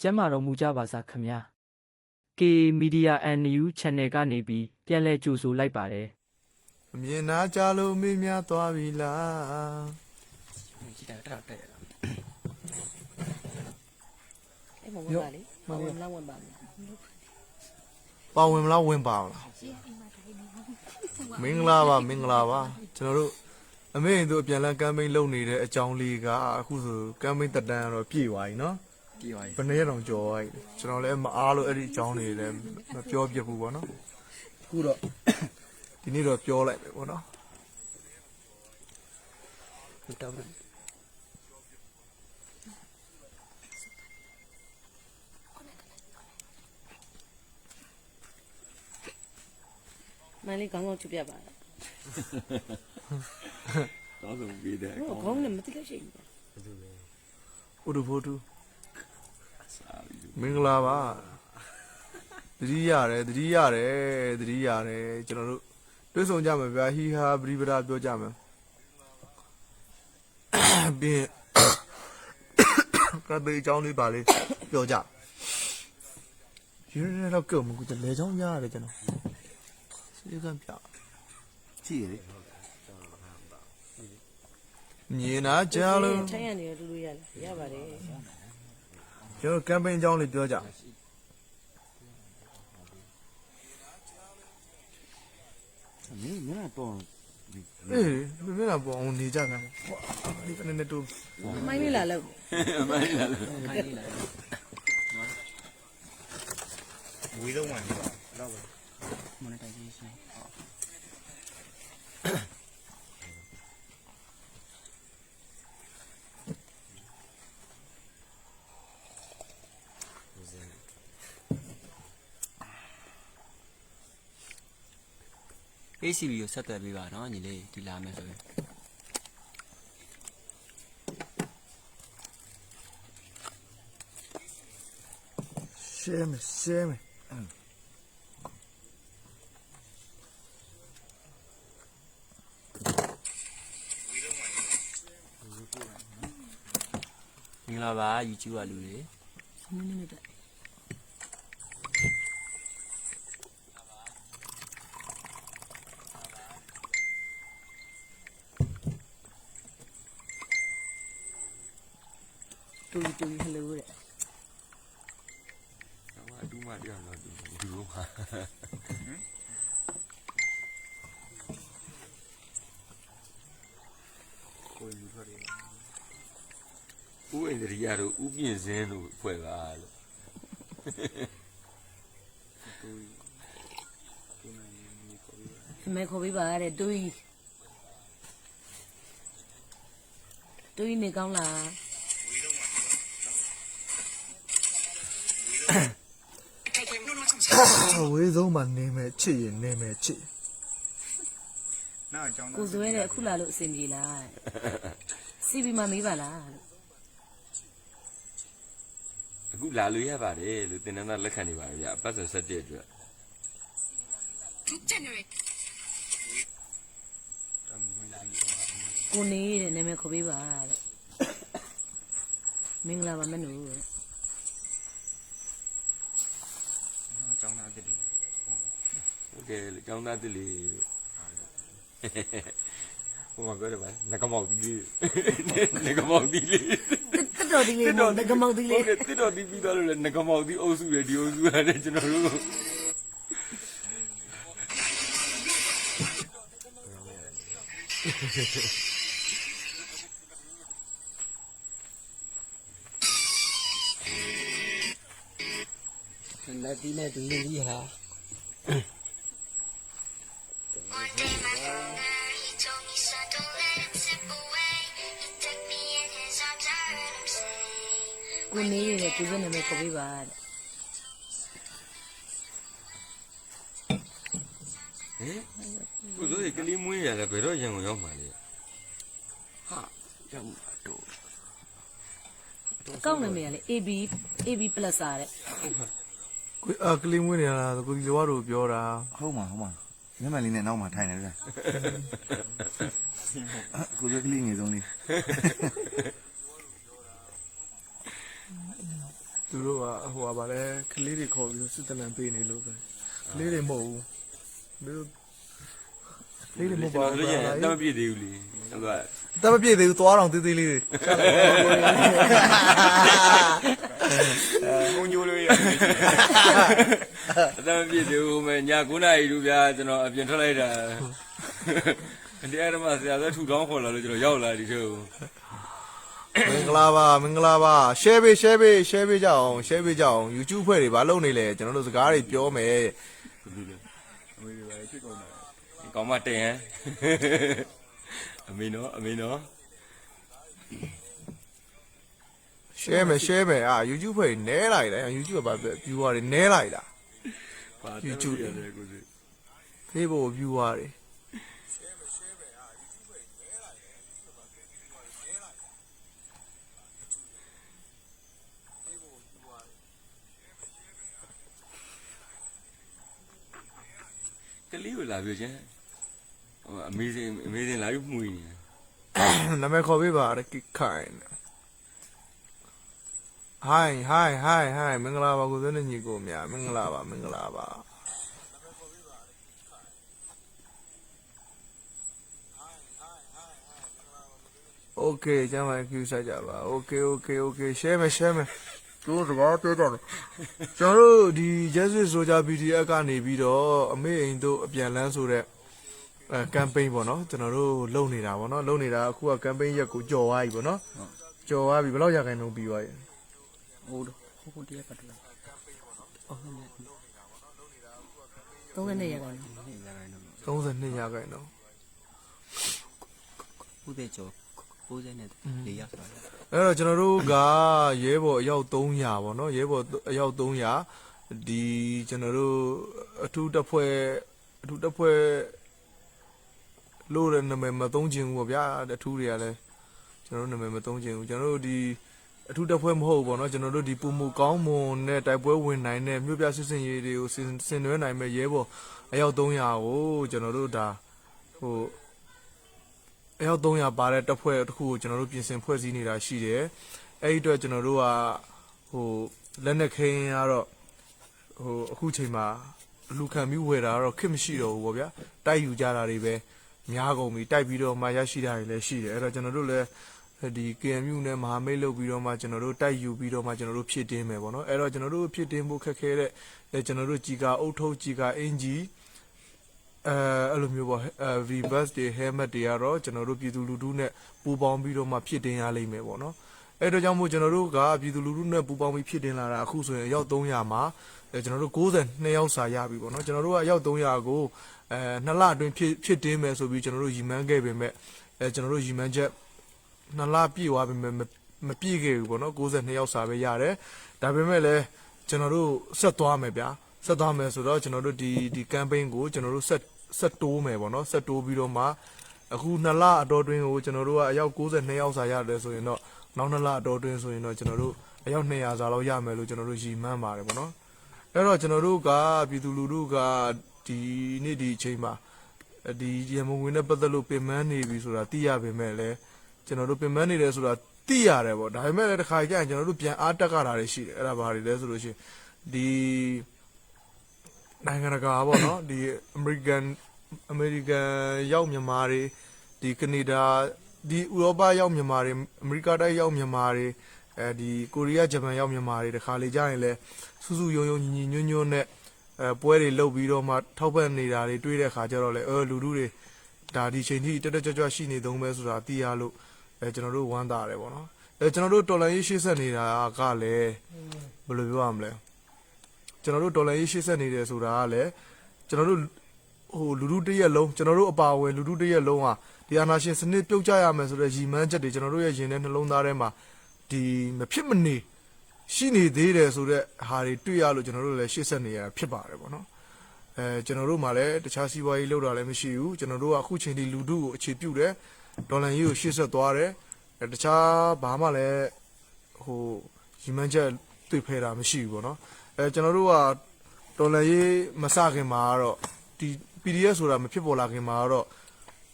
ကျမ်းမာတော်မူကြပါစားခင်ဗျာ K Media NU Channel ကနေပြီးပြန်လဲကြိုဆိုလိုက်ပါတယ်အမြင်နာကြလို့မင်းများသွားပြီလားကြည့်တာတော့တဲ့အဲ့မဝင်ပါလေမဝင်မလားဝင်ပါမယ်ပါဝင်မလားဝင်ပါမလားမင်္ဂလာပါမင်္ဂလာပါကျွန်တော်တို့အမေတို့အပြန်လန်းကမ်ပိန်းလုပ်နေတဲ့အကြောင်းလေးကအခုဆိုကမ်ပိန်းတက်တန်းကတော့ပြည့်သွားပြီနော်ပြီး သွားပြီဘယ်နှစ်ရက်တောင်ကြော်သွားပြီကျွန်တော်လည်းမအားလို့အဲ့ဒီအကြောင်းတွေလည်းမပြောပြဘူးပေါ့နော်ခုတော့ဒီနေ့တော့ပြောလိုက်ပဲပေါ့နော်တောင်းတယ်မလေးခေါင်းကောင်းချပြပါလားတော့ဆုံးပြီးတယ်ဟိုခေါင်းနဲ့မတိလို့ရှိဘူးဥဒုဖို့တူ မင်္ဂလာပါတတိရတယ်တတိရတယ်တတိရတယ်ကျွန်တော်တို့တွေ့ဆုံကြမယ်ဗျာဟီဟာပရိပဒါပြောကြမယ်ပြီးကဘေးအကြောင်းလေးပါလေပြောကြရရတော့ကြောက်မကူတလေချောင်းရတယ်ကျွန်တော်စေကံပြကြည့်ရလေမြင်နာကြလို့ထိုင်ရနေရတူလို့ရလားရပါတယ် ကျွန်တော်ကမ်ပိန်းအကြောင်းလေးပြောကြမင်းမင်းတော့အေးမင်းမင်းကပေါ်အောင်နေကြတယ်ဟောဒီကနေနဲ့တူမိုင်းလေးလာလို့မင်းလာလို့ခိုင်းလေးလာဝေးတော့မှနေပါတော့ monetization အေး ACB ကိုဆက်သွယ်ပေးပါနော်ညီလေးဒီလာမယ်ဆိုရင်ရှဲမယ်ရှဲမယ်မင်္ဂလာပါ YouTube ကလူတွေနည်းနည်းတက် တူတူဟယ်လိုတဲ့အတူမတရားတော့ဒီလိုပါကိုယ်ယူထွက်တယ်ဦးအိန္ဒြိယတို့ဦးပြင်းစင်းတို့ဖွဲ့ပါလို့ကိုယ်ကိုယ်နိုင်နေကိုယ်အမေခေါ်ပေးပါတဲ့တူကြီးတူကြီးနေကောင်းလား ဝေးဆုံးမှနေမယ်ချစ်ရင်နေမယ်ချစ်နောက်အကြောင်းကိုစွဲတဲ့အခုလာလို့အဆင်ပြေလားစီဘီမမေးပါလားလို့အခုလာလို့ရပါတယ်လို့တင်နန်းသားလက်ခံနေပါဗျာအပတ်စဉ်7အတွက်ကိုနေတဲ့နာမည်ခေါ်ပေးပါတဲ့မင်္ဂလာပါမနူတဲ့ အကြောင်းသားဖြစ်တယ် ဟု တ်ကဲ့လေကျောင်းသားတစ်လေးဟိုမှာပြောတယ်ဗျာငကမောက်ဒီလေးငကမောက်ဒီလေးတက်တော်ဒီလေးတော့ငကမောက်ဒီဟုလေးတ်ကဲ့တစ်တော်ဒီပြီးသွားလို့လည်းငကမောက်ဒီအုပ်စုတယ်ဒီအုပ်စုရတယ်ကျွန်တော်တို့လက်တီးနဲ့ဒီလေးကြီးဟာ ကိုနေတဲ့ကိုစွဲနာမည်ခေါ်ပေးပါတဲ့ဟင်ကိုစိုးရကလေးမွေးရလဲဘယ်တော့ရန်ကုန်ရောက်မှာလဲဟာရောက်မှာတော့ကောက်နာမည်ကလေ AB AB plus อ่ะတဲ့ကိုအကလေးမွေးနေတာကိုဒီလိုကတော့ပြောတာဟုတ်မှာဟုတ်မှာမျက်မှန်လေးနဲ့နောက်မှာထိုင်နေတယ်ကိုယ်ကလေးငယ်ဆုံးလေး သူတို့ကဟိုပါလေကလေးတွေခေါ်ပြီးစစ်တနံပေးနေလို့ပဲကလေးတွေမဟုတ်ဘူးသူတို့ကလေးတွေမဟုတ်ပါကျွန်ဘူးတော်တို့ရင်ကွာတမပြည့်သေးဘူးလေဟုတ်ကဲ့တမပြည့်သေးဘူးသွားတော့သေးသေးလေးတွေကုန်းကျိုးလို့ရအတမပြည့်သေးဘူးမယ်ညာ9နာရီတို့ဗျာကျွန်တော်အပြင်ထွက်လိုက်တာတရားဓမ္မဆရာသက်ထူထောင်းခေါ်လာလို့ကျွန်တော်ရောက်လာဒီထဲကို မင်္ဂလာပါမင်္ဂလာပါ share ပေး share ပေး share ပေးကြအောင် share ပေးကြအောင် YouTube ဖွဲ့တွေဘာလုပ်နေလဲကျွန်တော်တို့စကားတွေပြောမယ်အမေတွေပဲဖြစ်ကုန်တာကောင်းမတင်ဟမ်အမေနော်အမေနော် share မယ် share မယ်အာ YouTube ဖွဲ့တွေနဲလိုက်တယ် YouTube ကဘာ viewer တွေနဲလိုက်တာပါ YouTube ရတယ်ကိုစီ Facebook viewer တွေ ကလေးကိုလာပြောချင်းဟိုအမေစင်အမေစင်လာပြီးမှုနေတယ်နာမည်ခေါ်ပေးပါရကိခိုင် Hi hi hi hi မင်္ဂလာပါကိုသွင်းနေညီကိုမြမင်္ဂလာပါမင်္ဂလာပါ Okay ကျမ်းပါ queue ဆက်ကြပါ Okay okay okay share မယ် share မ ယ်တို့စကားပြောကြတယ်ကျွန်တော်တို့ဒီ Justice Soldier PDF ကနေပြီးတော့အမေအိမ်တို့အပြန်လန်းဆိုတဲ့အဲ campaign ပေါ့နော်ကျွန်တော်တို့လုပ်နေတာပေါ့နော်လုပ်နေတာအခုက campaign ရက်ကိုကြော်သွားပြီပေါ့နော်ကြော်သွားပြီဘယ်လောက်ရခိုင်နှုန်းပြီးသွားပြီဟိုဟိုတည်းပတ်တယ်အော်ဟုတ်တယ်သုံးနဲ့ရကန်နေလာတယ်နော်32ရာခိုင်နှုန်းဦးသေးကျော် 60နဲ့၄ရောက်သွားတယ်အဲ့တော့ကျွန်တော်တို့ကရဲဘော်အယောက်300ပေါ့နော်ရဲဘော်အယောက်300ဒီကျွန်တော်တို့အထူးတပ်ဖွဲ့အထူးတပ်ဖွဲ့လို့တဲ့နာမည်မသုံးချင်ဘူးပေါ့ဗျာအထူးတွေကလည်းကျွန်တော်တို့နာမည်မသုံးချင်ဘူးကျွန်တော်တို့ဒီအထူးတပ်ဖွဲ့မဟုတ်ဘူးပေါ့နော်ကျွန်တော်တို့ဒီပုံမကောင်းမွန်တဲ့တိုက်ပွဲဝင်နိုင်တဲ့မြို့ပြစစ်စင်ရေးတွေကိုဆင်ဆင်နွှဲနိုင်မဲ့ရဲဘော်အယောက်300ကိုကျွန်တော်တို့ဒါဟို အယောက်300ပါတဲ့တပ်ဖွဲ့တစ်ခုကိုကျွန်တော်တို့ပြင်ဆင်ဖွဲ့စည်းနေတာရှိတယ်။အဲ့ဒီအတွက်ကျွန်တော်တို့ကဟိုလက်နက်ခင်းကတော့ဟိုအခုချိန်မှာလူခံပြီးဝယ်တာကတော့ခက်မရှိတော့ဘူးပေါ့ဗျာ။တိုက်ယူကြတာတွေပဲများကုန်ပြီတိုက်ပြီးတော့မှရရှိတာတွေလည်းရှိတယ်။အဲ့တော့ကျွန်တော်တို့လည်းဒီ KMU နဲ့မဟာမိတ်လုပ်ပြီးတော့မှကျွန်တော်တို့တိုက်ယူပြီးတော့မှကျွန်တော်တို့ဖြစ်တင်းမယ်ပေါ့နော်။အဲ့တော့ကျွန်တော်တို့ဖြစ်တင်းဖို့ခက်ခဲတဲ့အဲကျွန်တော်တို့ជីကာအုတ်ထုပ်ជីကာအင်ဂျီ အဲအဲ့လိုမျိုးပေါ့အဲ reverse တွေ helmet တွေကတော့ကျွန်တော်တို့ပြည်သူလူထုနဲ့ပူးပေါင်းပြီးတော့မှဖြစ်တင်ရလိမ့်မယ်ပေါ့နော်အဲ့တော့ကြောင့်မို့ကျွန်တော်တို့ကပြည်သူလူထုနဲ့ပူးပေါင်းပြီးဖြစ်တင်လာတာအခုဆိုရင်အယောက်300မှာအဲကျွန်တော်တို့62ယောက်စာရပြီပေါ့နော်ကျွန်တော်တို့ကအယောက်300ကိုအဲနှစ်လအတွင်းဖြစ်ဖြစ်တင်မယ်ဆိုပြီးကျွန်တော်တို့ရည်မှန်းခဲ့ပေမဲ့အဲကျွန်တော်တို့ရည်မှန်းချက်နှစ်လပြည့်သွားပေမဲ့မမပြည့်ခဲ့ဘူးပေါ့နော်62ယောက်စာပဲရတယ်ဒါပေမဲ့လည်းကျွန်တော်တို့ဆက်သွားမယ်ဗျာ ဆက်သွားမယ်ဆိုတော့ကျွန်တော်တို့ဒီဒီ campaign ကိုကျွန်တော်တို့ဆက်ဆက်တိုးမယ်ပေါ့နော်ဆက်တိုးပြီးတော့မှအခုနှစ်လအတော်တွင်းကိုကျွန်တော်တို့ကအယောက်62ယောက်စာရတယ်ဆိုရင်တော့နောက်နှစ်လအတော်တွင်းဆိုရင်တော့ကျွန်တော်တို့အယောက်200စာလောက်ရမယ်လို့ကျွန်တော်တို့ရည်မှန်းပါတယ်ပေါ့နော်အဲ့တော့ကျွန်တော်တို့ကပြည်သူလူထုကဒီနေ့ဒီအချိန်မှာဒီရမဝင်နဲ့ပတ်သက်လို့ပင်ပန်းနေပြီဆိုတာသိရပေမဲ့လည်းကျွန်တော်တို့ပင်ပန်းနေတယ်ဆိုတာသိရတယ်ပေါ့ဒါပေမဲ့လည်းတစ်ခါကြရင်ကျွန်တော်တို့ပြန်အားတက်ကြတာတွေရှိတယ်အဲ့ဒါဘာတွေလဲဆိုလို့ရှိရင်ဒီ နိုင်ငံတကာပေါ့နော်ဒီ American American ရောက်မြန်မာတွေဒီကနေဒါဒီဥရောပရောက်မြန်မာတွေအမေရိကတိုက်ရောက်မြန်မာတွေအဲဒီကိုရီးယားဂျပန်ရောက်မြန်မာတွေတခါလေကြာရင်လဲစူးစူးယုံယုံညီညီညွတ်ညွတ်နဲ့အဲပွဲတွေလုပ်ပြီးတော့မှထောက်ပံ့နေတာတွေတွေ့တဲ့ခါကျတော့လေအဲလူလူတွေဒါဒီချိန်ထိတက်တက်ကြွကြွရှိနေသုံးပဲဆိုတာသိရလို့အဲကျွန်တော်တို့ဝမ်းသာတယ်ပေါ့နော်အဲကျွန်တော်တို့တော်လန်ရေးရှေ့ဆက်နေတာကလည်းဘယ်လိုပြောရမလဲ ကျွန်တော်တို့ဒေါ်လာရေး80နေတယ်ဆိုတာကလည်းကျွန်တော်တို့ဟိုလူလူတစ်ရက်လုံးကျွန်တော်တို့အပါအဝင်လူလူတစ်ရက်လုံးဟာဒီအာနာရှင်စနစ်ပြုတ်ကြရမယ်ဆိုတဲ့ရည်မှန်းချက်တွေကျွန်တော်တို့ရဲ့ရင်ထဲနှလုံးသားထဲမှာဒီမဖြစ်မနေရှိနေသေးတယ်ဆိုတဲ့ဟာတွေတွေ့ရလို့ကျွန်တော်တို့လည်း80နေရတာဖြစ်ပါတယ်ပေါ့နော်အဲကျွန်တော်တို့မှလည်းတခြားစီးပွားရေးလုပ်တာလည်းမရှိဘူးကျွန်တော်တို့ကအခုချိန်ထိလူထုကိုအခြေပြုတယ်ဒေါ်လာရေးကို80သွားတယ်အဲတခြားဘာမှလည်းဟိုရည်မှန်းချက်တွေ့ဖဲတာမရှိဘူးပေါ့နော် အဲကျွန်တော်တို့ကတော်လန်ရေးမစခင်မှာကတော့ဒီ PDF ဆိုတာမဖြစ်ပေါ်လာခင်မှာကတော့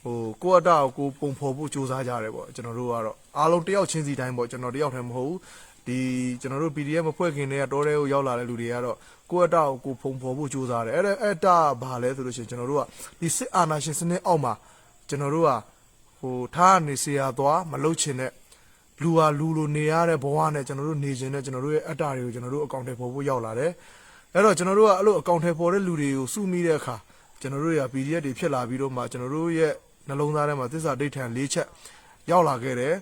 ဟိုကိုယ့်အတောက်ကိုပုံဖော်ဖို့စူးစမ်းကြရတယ်ပေါ့ကျွန်တော်တို့ကတော့အားလုံးတယောက်ချင်းစီတိုင်းပေါ့ကျွန်တော်တယောက်တည်းမဟုတ်ဘူးဒီကျွန်တော်တို့ PDF မဖွဲ့ခင်တည်းကတော်တဲ့ကိုရောက်လာတဲ့လူတွေကတော့ကိုယ့်အတောက်ကိုပုံဖော်ဖို့စူးစမ်းတယ်အဲ့ဒါအဲ့ဒါဘာလဲဆိုလို့ရှိရင်ကျွန်တော်တို့ကဒီစစ်အာဏာရှင်စနစ်အောက်မှာကျွန်တော်တို့ကဟိုထားနေစရာသွားမလုပ်ချင်တဲ့ လူဟာလူလိုနေရတဲ့ဘဝနဲ့ကျွန်တော်တို့နေခြင်းနဲ့ကျွန်တော်တို့ရဲ့အတ္တတွေကိုကျွန်တော်တို့အကောင့်ထဲပေါ်ဖို့ရောက်လာတယ်အဲ့တော့ကျွန်တော်တို့ကအဲ့လိုအကောင့်ထဲပေါ်တဲ့လူတွေကိုစုမိတဲ့အခါကျွန်တော်တို့ရ PDF တွေဖြစ်လာပြီးတော့မှကျွန်တော်တို့ရဲ့နှလုံးသားထဲမှာသစ္စာဒိဋ္ဌံ၄ချက်ရောက်လာခဲ့တယ်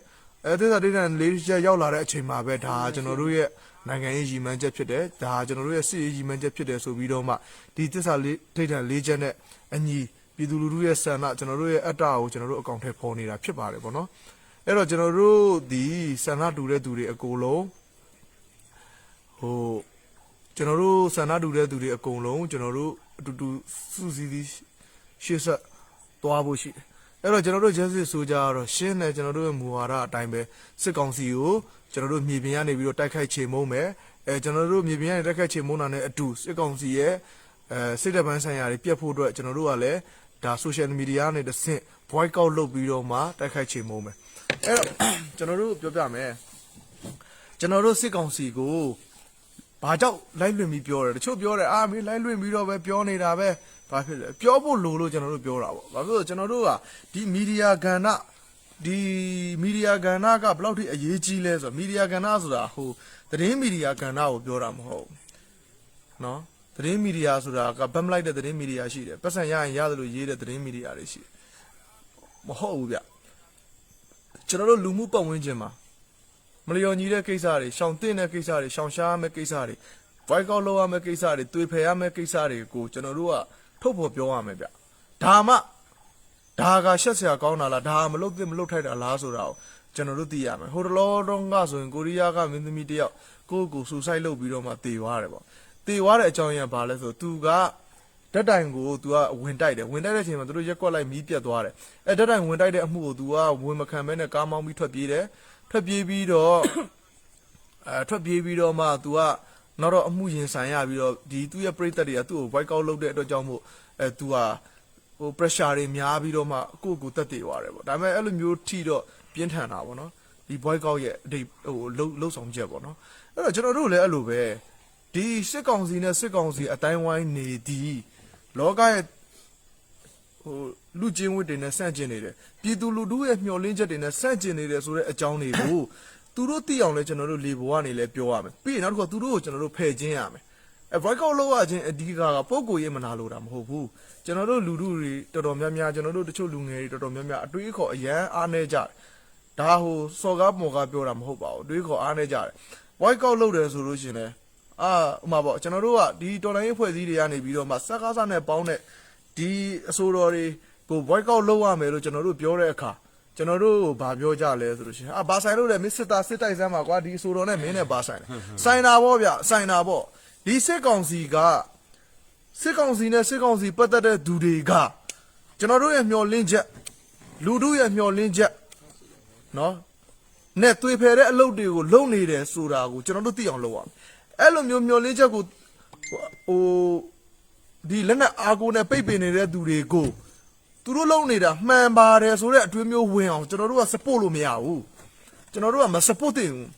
အဲသစ္စာဒိဋ္ဌံ၄ချက်ရောက်လာတဲ့အချိန်မှာပဲဒါကျွန်တော်တို့ရဲ့နိုင်ငံရေးရည်မှန်းချက်ဖြစ်တယ်ဒါကျွန်တော်တို့ရဲ့စစ်ရေးရည်မှန်းချက်ဖြစ်တယ်ဆိုပြီးတော့မှဒီသစ္စာလေးဒိဋ္ဌံ၄ချက်နဲ့အညီပြည်သူလူထုရဲ့ဆန္ဒကျွန်တော်တို့ရဲ့အတ္တကိုကျွန်တော်တို့အကောင့်ထဲပေါ်နေတာဖြစ်ပါတယ်ပေါ့နော် အဲ့တော့ကျွန်တော်တို့ဒီဆန္ဒတူတဲ့သူတွေအကုန်လုံးဟိုကျွန်တော်တို့ဆန္ဒတူတဲ့သူတွေအကုန်လုံးကျွန်တော်တို့အတူတူစုစည်းပြီးရှေ့ဆက်သွားဖို့ရှိတယ်။အဲ့တော့ကျွန်တော်တို့ justice ဆိုကြတော့ရှင်းတယ်ကျွန်တော်တို့ရဲ့မူဝါဒအတိုင်းပဲစစ်ကောင်စီကိုကျွန်တော်တို့မြေပြင်ကနေပြီးတော့တိုက်ခိုက်ချေမှုန်းမယ်။အဲကျွန်တော်တို့မြေပြင်ကနေတိုက်ခိုက်ချေမှုန်းတာနဲ့အတူစစ်ကောင်စီရဲ့အဲစစ်တပ်ပိုင်းဆိုင်ရာတွေပြတ်ဖို့အတွက်ကျွန်တော်တို့ကလည်းဒါ social media နဲ့တစ်ဆင့် boycott လုပ်ပြီးတော့မှတိုက်ခိုက်ချေမှုန်းမယ်။ အဲ့တော့ ကျွန်တော်တို့ပြောပြမယ်။ကျွန်တော်တို့စစ်ကောင်စီကို ဘာကြောင့်လိုက်လွင်ပြီးပြောတယ်တချို့ပြောတယ်အာမင်းလိုက်လွင်ပြီးတော့ပဲပြောနေတာပဲဘာဖြစ်လဲပြောဖို့လိုလို့ကျွန်တော်တို့ပြောတာပေါ့ဘာဖြစ်လို့ကျွန်တော်တို့ကဒီမီဒီယာကဏ္ဍဒီမီဒီယာကဏ္ဍကဘယ်လောက်ထိအရေးကြီးလဲဆိုတော့မီဒီယာကဏ္ဍဆိုတာဟိုသတင်းမီဒီယာကဏ္ဍကိုပြောတာမဟုတ်ဘူးเนาะသတင်းမီဒီယာဆိုတာကဗတ်မလိုက်တဲ့သတင်းမီဒီယာရှိတယ်ပတ်စံရရင်ရတယ်လို့ရေးတဲ့သတင်းမီဒီယာတွေရှိတယ်မဟုတ်ဘူးဗျ ကျွန်တော်တို့လူမှုပတ်ဝန်းကျင်မှာမလျော်ညီတဲ့ကိစ္စတွေရှောင်တင်တဲ့ကိစ္စတွေရှောင်ရှားရမယ့်ကိစ္စတွေဘိုက်ကောက်လုပ်ရမယ့်ကိစ္စတွေတွေ့ဖယ်ရမယ့်ကိစ္စတွေကိုကျွန်တော်တို့ကထုတ်ဖော်ပြောရမယ်ဗျဒါမှဒါကရှက်စရာကောင်းတာလားဒါမလုပ်သင့်မလုပ်ထိုက်တာလားဆိုတာကိုကျွန်တော်တို့သိရမယ်ဟိုတလောတုန်းကဆိုရင်ကိုရီးယားကမင်းသမီးတစ်ယောက်ကိုယ့်ကိုယ်ဆူဆိုက်လုပ်ပြီးတော့မှတေသွားတယ်ပေါ့တေသွားတဲ့အကြောင်းရင်းကဘာလဲဆိုတော့သူက ဓာတ်တိုင်ကို तू ကဝင်တိုက်တယ်ဝင်တိုက်တဲ့အချိန်မှာသူတို့ရက်ကွက်လိုက်မီးပြတ်သွားတယ်အဲဓာတ်တိုင်ဝင်တိုက်တဲ့အမှုကို तू ကဝင်မခံဘဲနဲ့ကားမောင်းပြီးထွက်ပြေးတယ်ထွက်ပြေးပြီးတော့ အဲထွက်ပြေးပြီးတော့မှ तू ကနောက်တော့အမှုရင်ဆိုင်ရပြီးတော့ဒီသူ့ရဲ့ပြိသက်တွေကသူ့ကို white out လုပ်တဲ့အတွက်ကြောင့်မို့အဲ तू ဟာဟို pressure တွေများပြီးတော့မှကိုယ့်ကိုယ်တက်တည်သွားတယ်ပေါ့ဒါပေမဲ့အဲ့လိုမျိုးထိတော့ပြင်းထန်တာပေါ့နော်ဒီ boy out ရဲ့အတိတ်ဟိုလှုပ်လှုပ်ဆောင်ချက်ပေါ့နော်အဲ့တော့ကျွန်တော်တို့လည်းအဲ့လိုပဲဒီစစ်ကောင်စီနဲ့စစ်ကောင်စီအတိုင်းဝိုင်းနေသည် လောကရဲ့ဟိုလူချင်းဝတ်တွေနဲ့ဆန့်ကျင်နေတယ်ပြည်သူလူထုရဲ့မျှော်လင့်ချက်တွေနဲ့ဆန့်ကျင်နေတယ်ဆိုတဲ့အကြောင်းတွေကိုသူတို့သိအောင်လဲကျွန်တော်တို့လေဘဝနေလဲပြောရမယ်ပြီးရင်နောက်တစ်ခါသူတို့ကိုကျွန်တော်တို့ဖယ်ခြင်းရမယ်အဲ boycott လုပ်ရခြင်းအဓိကကပုံကိုရေးမနာလို့တာမဟုတ်ဘူးကျွန်တော်တို့လူထုတွေတော်တော်များများကျွန်တော်တို့တချို့လူငယ်တွေတော်တော်များများအတွေးအခေါ်အရန်အားနေကြတယ်ဒါဟိုစော်ကားမော်ကားပြောတာမဟုတ်ပါဘူးအတွေးအခေါ်အားနေကြတယ် boycott လုပ်တယ်ဆိုလို့ရှရင်လဲ အာဥမာပေါ့ကျွန်တော်တို့ကဒီတော်လိုင်းရေးဖွဲ့စည်းတွေကနေပြီးတော့မှစက်ကားစားနဲ့ပေါင်းတဲ့ဒီအဆိုတော်တွေကို boycott လုပ်ရမယ်လို့ကျွန်တော်တို့ပြောတဲ့အခါကျွန်တော်တို့ဗာပြောကြလဲဆိုလို့ရှိရင်အာဘာဆိုင်လို့လဲမစ်စစ်တာစစ်တိုက်စမ်းပါကွာဒီအဆိုတော်နဲ့မင်းနဲ့ဘာဆိုင်လဲဆိုင်တာပေါ့ဗျဆိုင်တာပေါ့ဒီစစ်ကောင်စီကစစ်ကောင်စီနဲ့စစ်ကောင်စီပတ်သက်တဲ့သူတွေကကျွန်တော်တို့ရဲ့မျှော်လင့်ချက်လူတို့ရဲ့မျှော်လင့်ချက်နော်နဲ့တွေ့ဖယ်တဲ့အလုပ်တွေကိုလုပ်နေတယ်ဆိုတာကိုကျွန်တော်တို့သိအောင်လုပ်ရမယ် အဲ့လိုမျိုးမျှော်လင့်ချက်ကိုဟိုဒီလက်နဲ့အာကိုနဲ့ပိတ်ပင်နေတဲ့သူတွေကိုသူတို့လုံနေတာမှန်ပါတယ်ဆိုတဲ့အတွေးမျိုးဝင်အောင်ကျွန်တော်တို့က support လို့မရဘူးကျွန်တော်တို့ကမ support တင်ဘူး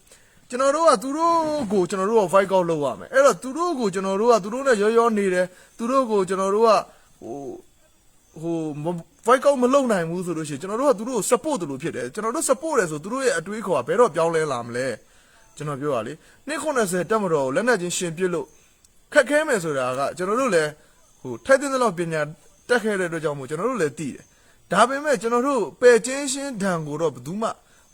ကျွန်တော်တို့ကသူတို့ကိုကျွန်တော်တို့က fight out လုပ်ရမယ်အဲ့တော့သူတို့ကိုကျွန်တော်တို့ကသူတို့နဲ့ရောရောနေတယ်သူတို့ကိုကျွန်တော်တို့ကဟိုဟို fight out မလုပ်နိုင်ဘူးဆိုလို့ရှိရင်ကျွန်တော်တို့ကသူတို့ကို support တယ်လို့ဖြစ်တယ်ကျွန်တော်တို့ support တယ်ဆိုသူတို့ရဲ့အတွေးခေါ်ကဘယ်တော့ပြောင်းလဲလာမလဲ ကျွန်တော်ပြောရလေ290တက်မတော်ကိုလက်နဲ့ချင်းရှင်ပြစ်လို့ခက်ခဲမယ်ဆိုတာကကျွန်တော်တို့လည်းဟိုထိုက်တဲ့လောက်ပညာတက်ခဲ့တဲ့အတွက်ကြောင့်မို့ကျွန်တော်တို့လည်းသိတယ်ဒါပေမဲ့ကျွန်တော်တို့ပယ်ချင်းရှင်းဒဏ်ကိုတော့ဘယ်သူမှ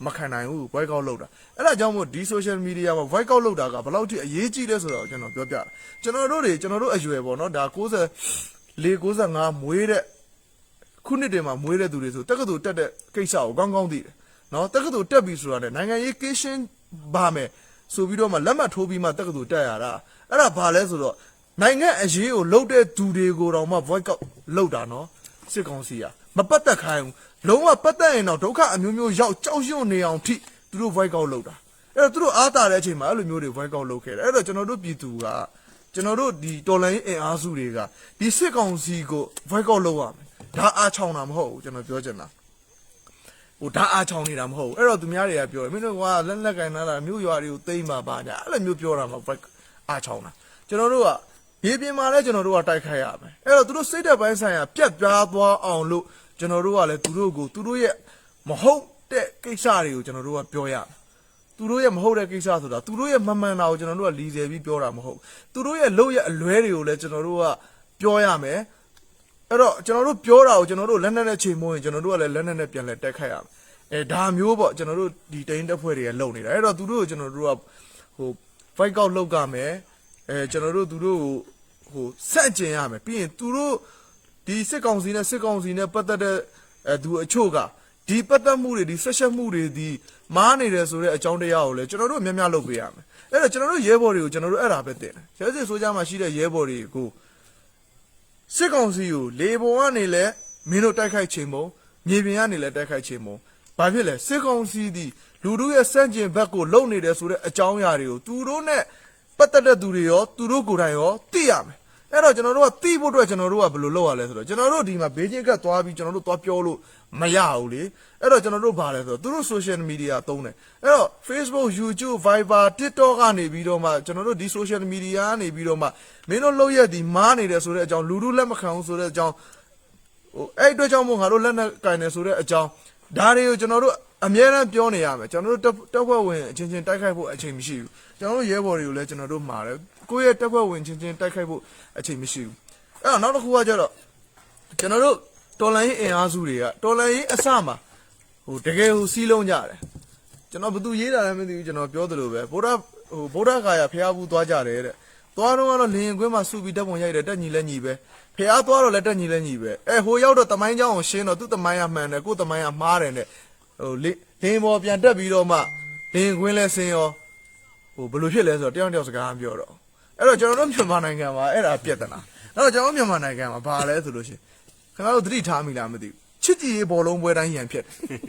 မခံနိုင်ဘူး voice out လုပ်တာအဲ့ဒါကြောင့်မို့ဒီ social media မှာ voice out လုပ်တာကဘယ်လောက်ထိအရေးကြီးလဲဆိုတော့ကျွန်တော်ပြောပြတာကျွန်တော်တို့တွေကျွန်တော်တို့အရွယ်ပေါ့နော်ဒါ94 95မွေးတဲ့ခုနှစ်တည်းမှာမွေးတဲ့သူတွေဆိုတက္ကသိုလ်တက်တဲ့ကိစ္စကိုကောင်းကောင်းသိတယ်နော်တက္ကသိုလ်တက်ပြီဆိုတာနဲ့နိုင်ငံရေးကိရှင်း ပါမယ်ဆိုပြီးတော့မှလက်မှတ်ထိုးပြီးမှတက္ကသိုလ်တက်ရတာအဲ့ဒါဘာလဲဆိုတော့နိုင်ငံအရေးကိုလှုပ်တဲ့သူတွေကိုတော့မှ voice out လှုပ်တာနော်စစ်ကောင်စီကမပတ်သက်ခိုင်းဘူးလုံးဝပတ်သက်ရင်တော့ဒုက္ခအမျိုးမျိုးရောက်ကြောက်ရွံ့နေအောင်ထိသူတို့ voice out လှုပ်တာအဲ့တော့သူတို့အားတာတဲ့အချိန်မှာအဲ့လိုမျိုးတွေ voice out လှုပ်ခဲ့တယ်အဲ့တော့ကျွန်တော်တို့ပြည်သူကကျွန်တော်တို့ဒီတော်လိုင်းအင်အားစုတွေကဒီစစ်ကောင်စီကို voice out လှုပ်ရမယ်ဒါအားချောင်းတာမဟုတ်ဘူးကျွန်တော်ပြောချင်တာ ဟိုဓာတ်အားချောင်းနေတာမဟုတ်ဘူးအဲ့တော့သူများတွေကပြောတယ်မင်းတို့ကလက်လက်ကင်လာတာမြို့ရွာတွေကိုတိမ့်ပါပါညာအဲ့လိုမျိုးပြောတာမှ fight အားချောင်းတာကျွန်တော်တို့ကမြေပြင်မှာလည်းကျွန်တော်တို့ကတိုက်ခိုက်ရမယ်အဲ့တော့သူတို့စိတ်သက်ပိုင်းဆိုင်ရာပြက်ပြားသွားအောင်လို့ကျွန်တော်တို့ကလည်းသူတို့ကိုသူတို့ရဲ့မဟုတ်တဲ့ကိစ္စတွေကိုကျွန်တော်တို့ကပြောရမယ်သူတို့ရဲ့မဟုတ်တဲ့ကိစ္စဆိုတာသူတို့ရဲ့မမှန်တာကိုကျွန်တော်တို့ကလီဆယ်ပြီးပြောတာမဟုတ်ဘူးသူတို့ရဲ့လုပ်ရဲ့အလွဲတွေကိုလည်းကျွန်တော်တို့ကပြောရမယ် အဲ့တော့ကျွန်တော်တို့ပြောတာကိုကျွန်တော်တို့လက်နက်နဲ့ချိန်မိုးရင်ကျွန်တော်တို့ကလည်းလက်နက်နဲ့ပြန်လဲတက်ခတ်ရမယ်အဲဒါမျိုးပေါ့ကျွန်တော်တို့ဒီတိုင်းတက်ဖွဲ့တွေကလုပ်နေတာအဲ့တော့သူတို့ကိုကျွန်တော်တို့ကဟို fight out လုပ်ကြမယ်အဲကျွန်တော်တို့သူတို့ကိုဟိုဆက်ကျင်ရမယ်ပြီးရင်သူတို့ဒီစစ်ကောင်စီနဲ့စစ်ကောင်စီနဲ့ပတ်သက်တဲ့အဲသူအချို့ကဒီပတ်သက်မှုတွေဒီဆက်ဆက်မှုတွေဒီမားနေတယ်ဆိုတဲ့အကြောင်းတရားကိုလည်းကျွန်တော်တို့အများများလုပ်ပေးရမယ်အဲ့တော့ကျွန်တော်တို့ရဲဘော်တွေကိုကျွန်တော်တို့အဲ့ဒါပဲတင်တယ်ရဲစစ်ဆိုကြမှာရှိတဲ့ရဲဘော်တွေကို စစ်ကောင်စီကိုလေပေါ်ကနေလဲမင်းတို့တိုက်ခိုက်ချိန်ပုံမြေပြင်ကနေလဲတိုက်ခိုက်ချိန်ပုံဘာဖြစ်လဲစစ်ကောင်စီဒီလူတို့ရဲ့စန့်ကျင်ဘက်ကိုလုံနေတယ်ဆိုတဲ့အကြောင်းအရာတွေကိုသူတို့နဲ့ပတ်သက်တဲ့သူတွေရောသူတို့ကိုယ်တိုင်ရောသိရမယ် အဲ့တော့ကျွန်တော်တို့ကသိဖို့အတွက်ကျွန်တော်တို့ကဘယ်လိုလုပ်ရလဲဆိုတော့ကျွန်တော်တို့ဒီမှာဘေးချင်းကတ်သွားပြီးကျွန်တော်တို့သွားပြောလို့မရဘူးလေအဲ့တော့ကျွန်တော်တို့ဗာလဲဆိုတော့သူတို့ social media သုံးတယ်အဲ့တော့ Facebook YouTube Viber TikTok ကနေပြီးတော့မှကျွန်တော်တို့ဒီ social media ကနေပြီးတော့မှမင်းတို့လုပ်ရက်ဒီမားနေတယ်ဆိုတဲ့အကြောင်းလူလူလက်မခံဘူးဆိုတဲ့အကြောင်းဟိုအဲ့အတွက်ကြောင့်မို့ငါတို့လက်နဲ့ကင်နေဆိုတဲ့အကြောင်းဒါတွေကိုကျွန်တော်တို့အများအားပြောနေရမယ်ကျွန်တော်တို့တက်တက်ဖွဲ့ဝင်အချင်းချင်းတိုက်ခိုက်ဖို့အချိန်မရှိဘူးကျွန်တော်တို့ရဲဘော်တွေကိုလည်းကျွန်တော်တို့မှာတယ် ကိုယ့်ရဲ့တက်ဖွဲ့ဝင်ချင်းချင်းတိုက်ခိုက်ဖို့အချိန်မရှိဘူးအဲ့တော့နောက်တစ်ခုကကျတော့ကျွန်တော်တို့တော်လန်ရေးအင်အားစုတွေကတော်လန်ရေးအစမှာဟိုတကယ်ဟိုစီးလုံးကြတယ်ကျွန်တော်ဘသူရေးတာလည်းမသိဘူးကျွန်တော်ပြောသလိုပဲဗုဒ္ဓဟိုဗုဒ္ဓဂါယာဖျားဘူးသွားကြတယ်တဲ့သွားတော့ကတော့လင်ရင်ကွင်းမှာစုပြီးတက်ပုံရိုက်တယ်တက်ညီလက်ညီပဲဖျားသွားတော့လည်းတက်ညီလက်ညီပဲအဲဟိုရောက်တော့တမိုင်းเจ้าအောင်ရှင်းတော့သူ့တမိုင်းကမှန်တယ်ကို့တမိုင်းကမှားတယ်တဲ့ဟိုလေလင်ပေါ်ပြန်တက်ပြီးတော့မှလင်ကွင်းလဲဆင်းရောဟိုဘယ်လိုဖြစ်လဲဆိုတော့တယောက်တစ်ယောက်စကားမပြောတော့ အဲ့တော့ကျွန်တော်တို့မြန်မာနိုင်ငံမှာအဲ့ဒါပြဿနာအဲ့တော့ကျွန်တော်တို့မြန်မာနိုင်ငံမှာဘာလဲဆိုလို့ရှိရင်ခင်ဗျားတို့သတိထားမိလားမသိဘူးချစ်ကြည်ရေးဘောလုံးပွဲတိုင်းရန်ဖြစ်တယ်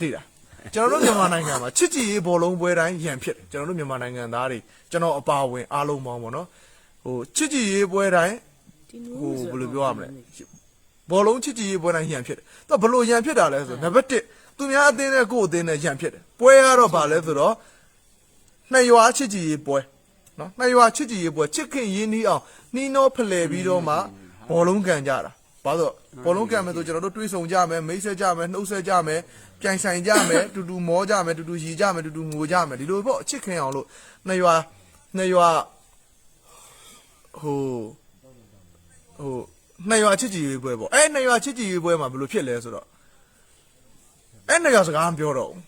သိလားကျွန်တော်တို့မြန်မာနိုင်ငံမှာချစ်ကြည်ရေးဘောလုံးပွဲတိုင်းရန်ဖြစ်တယ်ကျွန်တော်တို့မြန်မာနိုင်ငံသားတွေကျွန်တော်အပါအဝင်အားလုံးပေါင်းပေါ့နော်ဟိုချစ်ကြည်ရေးပွဲတိုင်းဟိုဘယ်လိုပြောရမလဲဘောလုံးချစ်ကြည်ရေးပွဲတိုင်းရန်ဖြစ်တယ်သူကဘယ်လိုရန်ဖြစ်တာလဲဆိုတော့နံပါတ်1သူများအသင်းနဲ့ကိုယ့်အသင်းနဲ့ရန်ဖြစ်တယ်ပွဲကတော့ဗာလဲဆိုတော့နှစ်ရွာချစ်ကြည်ရေးပွဲ နော်နှစ်ရွာချစ်ကြည်ရေးပွဲချစ်ခင်ရင်းနှီးအောင်နှီးနှောဖလှယ်ပြီးတော့မှဘောလုံးကန်ကြတာဘာလို့ဘောလုံးကန်မယ်ဆိုကျွန်တော်တို့တွေးဆုံကြမယ်မိတ်ဆက်ကြမယ်နှုတ်ဆက်ကြမယ်ပြိုင်ဆိုင်ကြမယ်တူတူမောကြမယ်တူတူရီကြမယ်တူတူငိုကြမယ်ဒီလိုပေါ့ချစ်ခင်အောင်လို့နှစ်ရွာနှစ်ရွာဟိုဟိုနှစ်ရွာချစ်ကြည်ရေးပွဲပေါ့အဲ့နှစ်ရွာချစ်ကြည်ရေးပွဲမှာဘယ်လိုဖြစ်လဲဆိုတော့အဲ့နှစ်ရွာစကားမပြောတော့ဘူး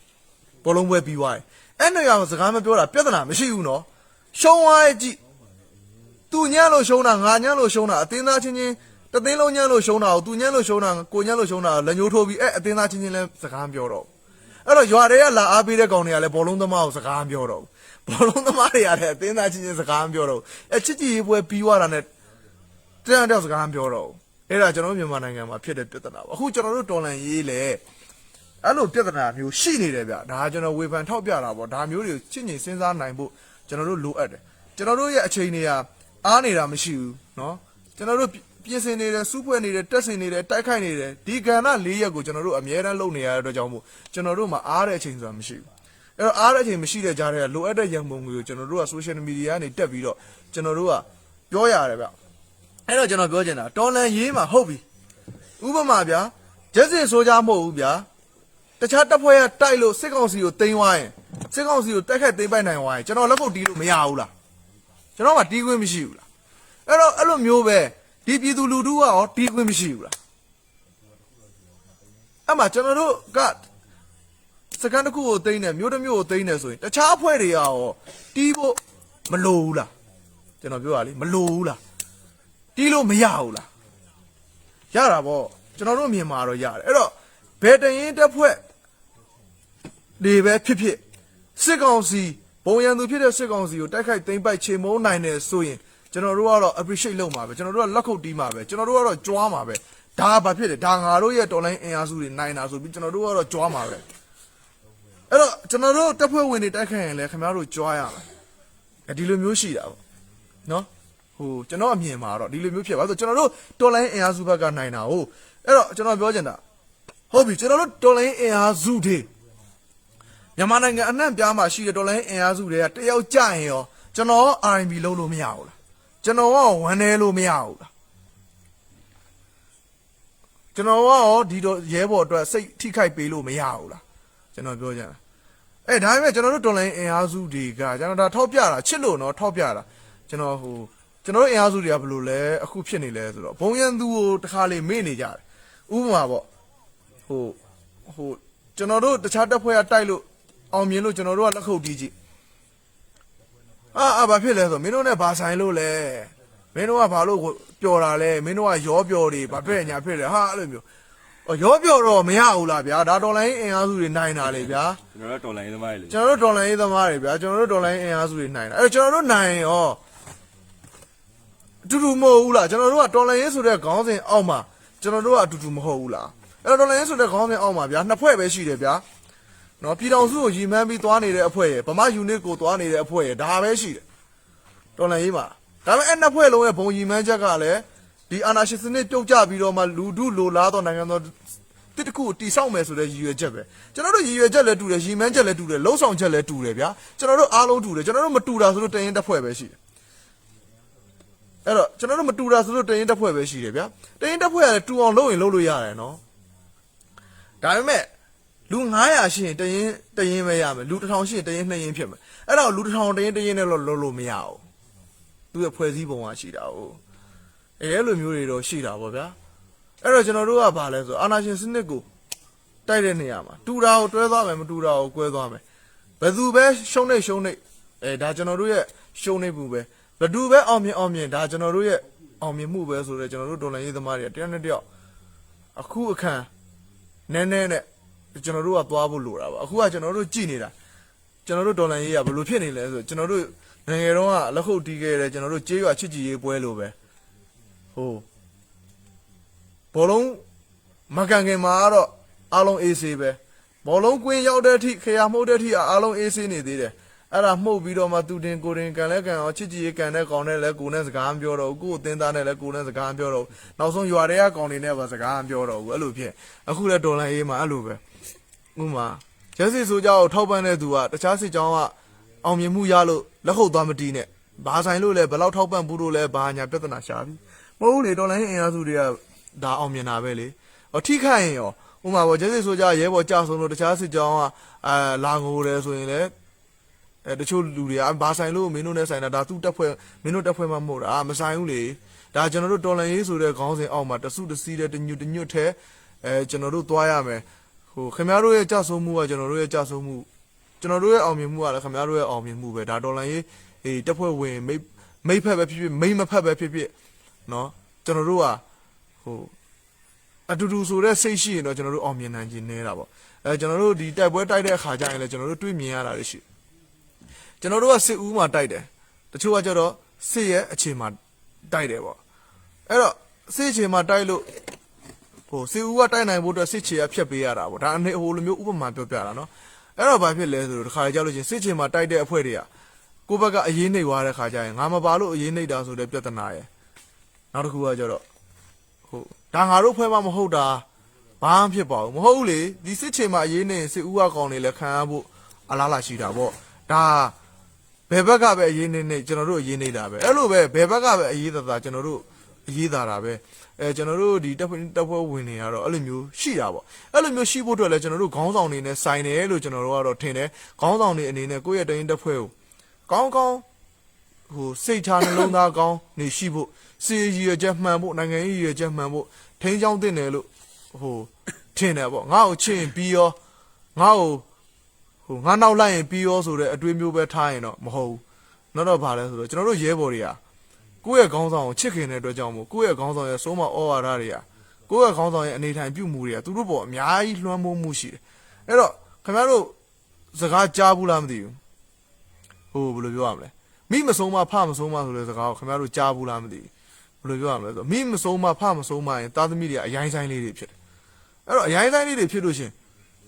ဘောလုံးပွဲပြီးသွားရင်အဲ့နှစ်ရွာစကားမပြောတာပြဿနာမရှိဘူးနော် ရှုံးသွားရဲ့ကြည့်သူညံ့လို့ရှုံးတာငါညံ့လို့ရှုံးတာအတင်းသားချင်းချင်းတသိန်းလုံးညံ့လို့ရှုံးတာကိုသူညံ့လို့ရှုံးတာကိုညံ့လို့ရှုံးတာလက်ညှိုးထိုးပြီးအဲ့အတင်းသားချင်းချင်းလည်းစကားမပြောတော့ဘူးအဲ့တော့ရွာတွေကလာအားပေးတဲ့ကောင်တွေကလည်းဘောလုံးသမားကိုစကားမပြောတော့ဘူးဘောလုံးသမားတွေကလည်းအတင်းသားချင်းချင်းစကားမပြောတော့ဘူးအဲ့ချစ်ကြည်ရေးပွဲပြီးသွားတာနဲ့တရားတောက်စကားမပြောတော့ဘူးအဲ့ဒါကျွန်တော်တို့မြန်မာနိုင်ငံမှာဖြစ်တဲ့ပြဿနာပါအခုကျွန်တော်တို့တော်လန်ရေးလေအဲ့လိုပြဿနာမျိုးရှိနေတယ်ဗျဒါကကျွန်တော်ဝေဖန်ထောက်ပြတာပေါ့ဒါမျိုးတွေကိုချင့်ချင်စဉ်းစားနိုင်ဖို့ ကျွန်တော်တို့လိုအပ်တယ်ကျွန်တော်တို့ရဲ့အချိန်တွေကအားနေတာမရှိဘူးเนาะကျွန်တော်တို့ပြင်ဆင်နေတယ်စူးဖွဲ့နေတယ်တက်ဆင်နေတယ်တိုက်ခိုက်နေတယ်ဒီကဏ္ဍ၄ရက်ကိုကျွန်တော်တို့အမြဲတမ်းလုပ်နေရတဲ့အတွက်ကြောင့်မို့ကျွန်တော်တို့မှာအားတဲ့အချိန်ဆိုတာမရှိဘူးအဲ့တော့အားတဲ့အချိန်မရှိတဲ့ကြားထဲကလိုအပ်တဲ့ရန်ပုံငွေကိုကျွန်တော်တို့က social media ကနေတက်ပြီးတော့ကျွန်တော်တို့ကပြောရတယ်ဗျ အဲ့တော့ကျွန်တော်ပြောချင်တာတော်လန်ရေးမှာဟုတ်ပြီဥပမာဗျာဂျက်စင်ဆိုကြမဟုတ်ဘူးဗျာ တခြားတပ်ဖွဲ့ရတိုက်လို့စစ်ကောင်စီကိုတင်သွားရင်စစ်ကောင်စီကိုတိုက်ခိုက်သိမ်းပိုက်နိုင်သွားရင်ကျွန်တော်လက်ခုပ်တီးလို့မရဘူးလားကျွန်တော်မှတီးခွင့်မရှိဘူးလားအဲ့တော့အဲ့လိုမျိုးပဲဒီပြည်သူလူထုကရောတီးခွင့်မရှိဘူးလားအဲ့မှာကျွန်တော်တို့ကစကန်တစ်ခုကိုသိမ်းတယ်မျိုးတစ်မျိုးကိုသိမ်းတယ်ဆိုရင်တခြားအဖွဲ့တွေကရောတီးဖို့မလိုဘူးလားကျွန်တော်ပြောတာလေမလိုဘူးလားတီးလို့မရဘူးလားရတာပေါ့ကျွန်တော်တို့မြန်မာတော့ရတယ်အဲ့တော့ဘယ်တရင်တက်ဖွဲ့ တွေပဲဖြစ်ဖြစ်စစ်ကောင်စီဘုံရန်သူဖြစ်တဲ့စစ်ကောင်စီကိုတိုက်ခိုက်သိမ်းပိုက်ချေမုန်းနိုင်တယ်ဆိုရင်ကျွန်တော်တို့ကတော့ appreciate လုပ်မှာပဲကျွန်တော်တို့ကလက်ခုပ်တီးမှာပဲကျွန်တော်တို့ကတော့ကြွားမှာပဲဒါကဘာဖြစ်လဲဒါငါတို့ရဲ့ online အင်အားစုတွေနိုင်တာဆိုပြီးကျွန်တော်တို့ကတော့ကြွားမှာပဲအဲ့တော့ကျွန်တော်တို့တက်ဖွဲ့ဝင်တွေတိုက်ခိုက်ရင်လည်းခင်ဗျားတို့ကြွားရမယ်အဲဒီလိုမျိုးရှိတာပေါ့နော်ဟိုကျွန်တော်အမြင်မှာတော့ဒီလိုမျိုးဖြစ်ပါဆိုကျွန်တော်တို့တော်လိုင်းအင်အားစုဘက်ကနိုင်တာဟုတ်အဲ့တော့ကျွန်တော်ပြောချင်တာဟုတ်ပြီကျွန်တော်တို့တော်လိုင်းအင်အားစုတွေ မြန်မာနိုင်ငံအနှံ့ပြားမှာရှိတဲ့တော်လိုင်းအင်အားစုတွေကတယောက်ကြရင်ရောကျွန်တော် R&B လုပ်လို့မရဘူးလားကျွန်တော်ကဝန်내လို့မရဘူးလားကျွန်တော်ကရောဒီတော့ရဲဘော်အတွက်စိတ်ထိခိုက်ပေးလို့မရဘူးလားကျွန်တော်ပြောကြတာအဲဒါပေမဲ့ကျွန်တော်တို့တော်လိုင်းအင်အားစုတွေကကျွန်တော်ဒါထောက်ပြတာချစ်လို့နော်ထောက်ပြတာကျွန်တော်ဟိုကျွန်တော်တို့အင်အားစုတွေကဘယ်လိုလဲအခုဖြစ်နေလဲဆိုတော့ဘုံရန်သူကိုတခါလေမေ့နေကြတယ်ဥပမာပေါ့ဟိုဟိုကျွန်တော်တို့တခြားတက်ဖွဲ့ကတိုက်လို့ အောင်မြင်လို့ကျွန်တော်တို့ကလက်ခုပ်တီးကြည့်အာအာဘာဖြစ်လဲဆိုတော့မင်းတို့နဲ့ဘာဆိုင်လို့လဲမင်းတို့ကဘာလို့ပျော်တာလဲမင်းတို့ကရောပျော်တွေဘာဖြစ်ညာဖြစ်တယ်ဟာအဲ့လိုမျိုးအော်ရောပျော်တော့မရဘူးလားဗျာဒါတော်လိုင်းအင်အားစုတွေနိုင်တာလေဗျာကျွန်တော်တို့တော်လိုင်းသမားတွေလေကျွန်တော်တို့တော်လိုင်းရေးသမားတွေဗျာကျွန်တော်တို့တော်လိုင်းအင်အားစုတွေနိုင်တာအဲ့တော့ကျွန်တော်တို့နိုင်ရောအတူတူမဟုတ်ဘူးလားကျွန်တော်တို့ကတော်လိုင်းရေးဆိုတဲ့ခေါင်းစဉ်အောက်မှာကျွန်တော်တို့ကအတူတူမဟုတ်ဘူးလားအဲ့တော့တော်လိုင်းရေးဆိုတဲ့ခေါင်းစဉ်အောက်မှာဗျာနှစ်ဖွဲ့ပဲရှိတယ်ဗျာ နော်ပြည်တော်စုကိုရီမန်းပြီးသွားနေတဲ့အဖွဲ့ရဲ့ဗမာယူနစ်ကိုသွားနေတဲ့အဖွဲ့ရဲ့ဒါပဲရှိတယ်တော်လိုင်းရေးမှာဒါပေမဲ့အဲ့နှစ်ဖွဲ့လုံးရဲ့ဘုံရီမန်းချက်ကလည်းဒီအာနာရှင်စနစ်ပြုတ်ကျပြီးတော့မှလူဒုလိုလားတော့နိုင်ငံတော်တစ်တခုကိုတိဆောက်မယ်ဆိုတဲ့ရည်ရွယ်ချက်ပဲကျွန်တော်တို့ရည်ရွယ်ချက်လည်းတူတယ်ရည်မှန်းချက်လည်းတူတယ်လှုပ်ဆောင်ချက်လည်းတူတယ်ဗျာကျွန်တော်တို့အားလုံးတူတယ်ကျွန်တော်တို့မတူတာဆိုလို့တရင်တစ်ဖွဲ့ပဲရှိတယ်အဲ့တော့ကျွန်တော်တို့မတူတာဆိုလို့တရင်တစ်ဖွဲ့ပဲရှိတယ်ဗျာတရင်တစ်ဖွဲ့ကလည်းတူအောင်လုပ်ရင်လုပ်လို့ရတယ်နော်ဒါပေမဲ့ လူ900ရှိရင်တရင်တရင်ပဲရမယ်လူ1000ရှိရင်တရင်2ရင်ဖြစ်မယ်အဲ့တော့လူ1000တရင်တရင်နဲ့တော့လုပ်လို့မရဘူးသူရဲ့ဖွဲ့စည်းပုံကရှိတာဟုတ်အဲအဲ့လိုမျိုးတွေတော့ရှိတာပေါ့ဗျာအဲ့တော့ကျွန်တော်တို့ကဘာလဲဆိုအာနာရှင်စနစ်ကိုတိုက်တဲ့နေရာမှာတူတာကိုတွဲသွားမယ်မတူတာကိုကွဲသွားမယ်ဘယ်သူပဲရှုံးနေရှုံးနေအဲဒါကျွန်တော်တို့ရဲ့ရှုံးနေမှုပဲဘယ်သူပဲအောင်မြင်အောင်မြင်ဒါကျွန်တော်တို့ရဲ့အောင်မြင်မှုပဲဆိုတော့ကျွန်တော်တို့ဒေါ်လာရေးသမားတွေတယောက်နဲ့တယောက်အခုအခါနည်းနည်းနဲ့ ကျွန်တော်တို့ကသွားဖို့လိုတာပါအခုကကျွန်တော်တို့ကြည်နေတာကျွန်တော်တို့ဒေါ်လာရေးကဘယ်လိုဖြစ်နေလဲဆိုကျွန်တော်တို့နိုင်ငံတော်ကလက်ခုပ်တီးခဲ့တယ်ကျွန်တော်တို့ကြေးရွာချစ်ကြည်ရေးပွဲလိုပဲဟိုဘောလုံးမကန်ခင်မှာကတော့အားလုံးအေးဆေးပဲဘောလုံးကွင်းရောက်တဲ့အထိခရမှုတ်တဲ့အထိအားလုံးအေးဆေးနေသေးတယ်အဲ့ဒါမှုတ်ပြီးတော့မှသူတင်ကိုတင်ကန်လဲကန်အောင်ချစ်ကြည်ရေးကန်တဲ့ကောင်နဲ့လဲကိုနဲ့စကားမပြောတော့ဘူးကို့အတင်းသားနဲ့လဲကိုနဲ့စကားမပြောတော့ဘူးနောက်ဆုံးရွာတွေကကောင်တွေနဲ့ပါစကားမပြောတော့ဘူးအဲ့လိုဖြစ်အခုလဲဒေါ်လာရေးမှာအဲ့လိုပဲ ဥပမာရက်စစ်ဆိုကြကိုထောက်ပံ့တဲ့သူကတခြားစစ်ကြောင်းကအောင်မြင်မှုရလို့လက်ခုပ်သွားမတီးနဲ့ဘာဆိုင်လို့လဲဘယ်လောက်ထောက်ပံ့ဘူးလို့လဲဘာညာပြဿနာရှာပြီမဟုတ်ဘူးလေဒေါ်လာရေးအင်အားစုတွေကဒါအောင်မြင်တာပဲလေဟောထိခိုက်ရင်ရောဥပမာပေါ့ရက်စစ်ဆိုကြရဲဘော်ကြဆုံးလို့တခြားစစ်ကြောင်းကအာလာငိုတယ်ဆိုရင်လည်းအဲတချို့လူတွေကဘာဆိုင်လို့မင်းတို့နဲ့ဆိုင်တာဒါသူ့တက်ဖွဲ့မင်းတို့တက်ဖွဲ့မှမဟုတ်တာအာမဆိုင်ဘူးလေဒါကျွန်တော်တို့တော်လန်ရေးဆိုတဲ့ခေါင်းစဉ်အောက်မှာတစုတစည်းတဲ့တညွတ်တညွတ်ထဲအဲကျွန်တော်တို့သွားရမယ်ဟိုခင်ဗျားတို့ရဲ့ကြဆုံးမှုကကျွန်တော်တို့ရဲ့ကြဆုံးမှုကျွန်တော်တို့ရဲ့အောင်မြင်မှုကလည်းခင်ဗျားတို့ရဲ့အောင်မြင်မှုပဲဒါတော်လန်ရေးအေးတက်ဖွဲ့ဝင်မိတ်မိတ်ဖက်ပဲဖြစ်ဖြစ်မိတ်မဖက်ပဲဖြစ်ဖြစ်เนาะကျွန်တော်တို့ကဟိုအတူတူဆိုတဲ့စိတ်ရှိရင်တော့ကျွန်တော်တို့အောင်မြင်နိုင်ခြင်းနေတာပေါ့အဲကျွန်တော်တို့ဒီတိုက်ပွဲတိုက်တဲ့အခါကျရင်လည်းကျွန်တော်တို့တွေ့မြင်ရတာတွေရှိတယ် ကျွန်တော်တို့ကစစ်ဦးမှာတိုက်တယ်တချို့ကကျတော့စစ်ရဲ့အခြေမှာတိုက်တယ်ပေါ့အဲ့တော့စစ်အခြေမှာတိုက်လို့ ဟိုစစ်ဦးကတိုက်နိုင်ဖို့အတွက်စစ်ခြေကဖြတ်ပေးရတာပေါ့ဒါအနေဟိုလိုမျိုးဥပမာပြောပြတာနော်အဲ့တော့ဘာဖြစ်လဲဆိုတော့တစ်ခါကြောက်လို့ချင်းစစ်ခြေမှာတိုက်တဲ့အဖွဲ့တွေကကိုယ့်ဘက်ကအရေးနှိပ်သွားတဲ့ခါကျရင်ငါမပါလို့အရေးနှိပ်တာဆိုတဲ့ပြဿနာရယ်နောက်တစ်ခုကကျတော့ဟိုဒါငါတို့ဖွဲ့မှမဟုတ်တာဘာမှဖြစ်ပါဘူးမဟုတ်ဘူးလေဒီစစ်ခြေမှာအရေးနှိပ်ရင်စစ်ဦးကကောင်းနေလဲခံရဖို့အလားလာရှိတာပေါ့ဒါဘယ်ဘက်ကပဲအရေးနေနေကျွန်တော်တို့အရေးနေတာပဲအဲ့လိုပဲဘယ်ဘက်ကပဲအရေးသာသာကျွန်တော်တို့ အရေးသာတာပဲအဲကျွန်တော်တို့ဒီတက်ဖွဲ့တက်ဖွဲ့ဝင်နေရတော့အဲ့လိုမျိုးရှိတာပေါ့အဲ့လိုမျိုးရှိဖို့အတွက်လည်းကျွန်တော်တို့ခေါင်းဆောင်နေနဲ့ဆိုင်တယ်လို့ကျွန်တော်တို့ကတော့ထင်တယ်ခေါင်းဆောင်နေအနေနဲ့ကိုယ့်ရဲ့တရင်တက်ဖွဲ့ကိုကောင်းကောင်းဟိုစိတ်ချနှလုံးသားကောင်းနေရှိဖို့စီရည်ရချက်မှန်ဖို့နိုင်ငံရေးရည်ချက်မှန်ဖို့ထိန်းချောင်းတင်တယ်လို့ဟိုထင်တယ်ပေါ့ငါ့ကိုချစ်ရင်ပြီးရောငါ့ကိုဟိုငါနောက်လိုက်ရင်ပြီးရောဆိုတဲ့အတွေးမျိုးပဲထားရင်တော့မဟုတ်ဘူးနောက်တော့ဗာလဲဆိုတော့ကျွန်တော်တို့ရဲဘော်တွေက ကိုယ့်ရဲ့ခေါင်းဆောင်ကိုချစ်ခင်တဲ့အတွက်ကြောင့်မို့ကိုယ့်ရဲ့ခေါင်းဆောင်ရဲ့စိုးမဩဝါဒတွေကကိုယ့်ရဲ့ခေါင်းဆောင်ရဲ့အနေထိုင်ပြုမှုတွေကသူတို့ပေါ်အများကြီးလွှမ်းမိုးမှုရှိတယ်အဲ့တော့ခင်ဗျားတို့စကားကြားဘူးလားမသိဘူးဟိုဘယ်လိုပြောရမလဲမိမဆုံးမဖမဆုံးမဆိုတဲ့စကားကိုခင်ဗျားတို့ကြားဘူးလားမသိဘူးဘယ်လိုပြောရမလဲဆိုတော့မိမဆုံးမဖမဆုံးမရင်သားသမီးတွေကအရင်ဆိုင်လေးတွေဖြစ်တယ်အဲ့တော့အရင်ဆိုင်လေးတွေဖြစ်လို့ရှရင်